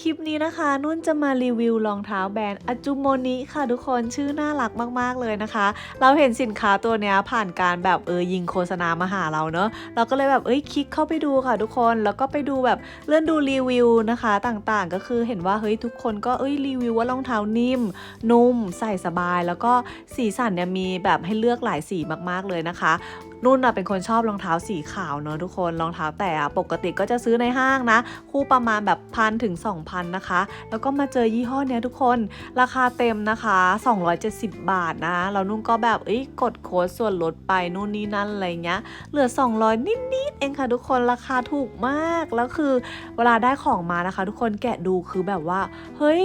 คลิปนี้นะคะ นุ่นจะมารีวิวรองเท้าแบรนด์อจูโมนิค่ะทุกคนชื่อน่ารักมาก ๆ เลยนะคะ เราเห็นสินค้าตัวเนี้ยผ่านการแบบเออยิงโฆษณามาหาเราเนอะเราก็เลยแบบเอ้ยคลิกเข้าไปดูค่ะทุกคนแล้วก็ไปดูแบบเลื่อนดูรีวิวนะคะต่างๆ ก็คือเห็นว่าเฮ้ยทุกคนก็เอ้ยรีวิวว่ารองเท้านิ่ม นุ่ม ใส่สบาย แล้วก็สีสันเนี่ยมีแบบให้เลือกหลายสีมากๆเลยนะคะ นุ่นอะเป็นคนชอบรองเท้าสีขาวเนอะทุกคนรองเท้าแต่อะปกติก็จะซื้อในห้างนะ คู่ประมาณแบบพันถึง 2,000 นะคะ แล้วก็มาเจอยี่ห้อเนี้ยทุกคนราคาเต็มนะคะ 270 บาทนะแล้วนุ่นก็แบบเอ้ยกดโค้ดส่วนลดไปนู่นนี่นั่นอะไรเงี้ยเหลือ 200 นิดๆเองค่ะทุกคนราคาถูกมากแล้วคือเวลาได้ของมานะคะ ทุกคนแกะดูคือแบบว่า เฮ้ย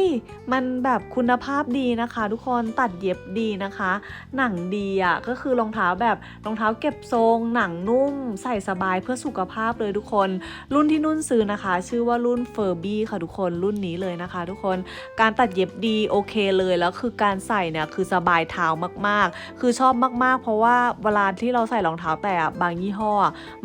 มันแบบคุณภาพดีนะคะ ทุกคนตัดเย็บดีนะคะ หนังดีอะก็คือรองเท้าแบบรองเท้าเก็บทรง หนังนุ่ม ใส่สบายเพื่อสุขภาพเลยทุกคน รุ่นที่นุ่นซื้อนะคะ ชื่อว่ารุ่นเฟอร์บี้ค่ะทุกคนรุ่นนี้เลยนะคะ ทุกคนการตัดเย็บดีโอเคเลยแล้วคือการใส่เนี่ยคือสบายเท้ามากๆ คือชอบมากๆ เพราะว่าเวลาที่เราใส่รองเท้าแตะบางยี่ห้อ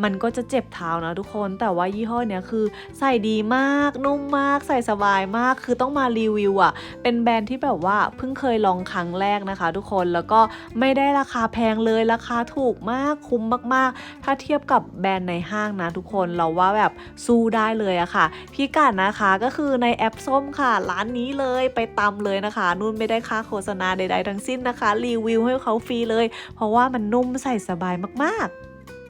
มันก็จะเจ็บเท้านะทุกคนแต่ว่ายี่ห้อเนี้ยคือใส่ดีมากนุ่มมากใส่สบายมากคือต้องมารีวิวอะเป็นแบรนด์ที่แบบว่าเพิ่งเคยลองครั้งแรกนะคะ ทุกคนแล้วก็ไม่ได้ราคาแพงเลยราคาถูกมากคุ้มมากๆ ถ้าเทียบกับแบรนด์ในห้างนะทุกคนเราว่าแบบสู้ได้เลยอะค่ะ พิกัดนะคะก็คือในแอปส้มค่ะ ร้านนี้เลยไปตำเลยนะคะ นุ่นไม่ได้ค่าโฆษณาใดๆทั้งสิ้นนะคะ รีวิวให้เขาฟรีเลย เพราะว่ามันนุ่มใส่สบายมากๆ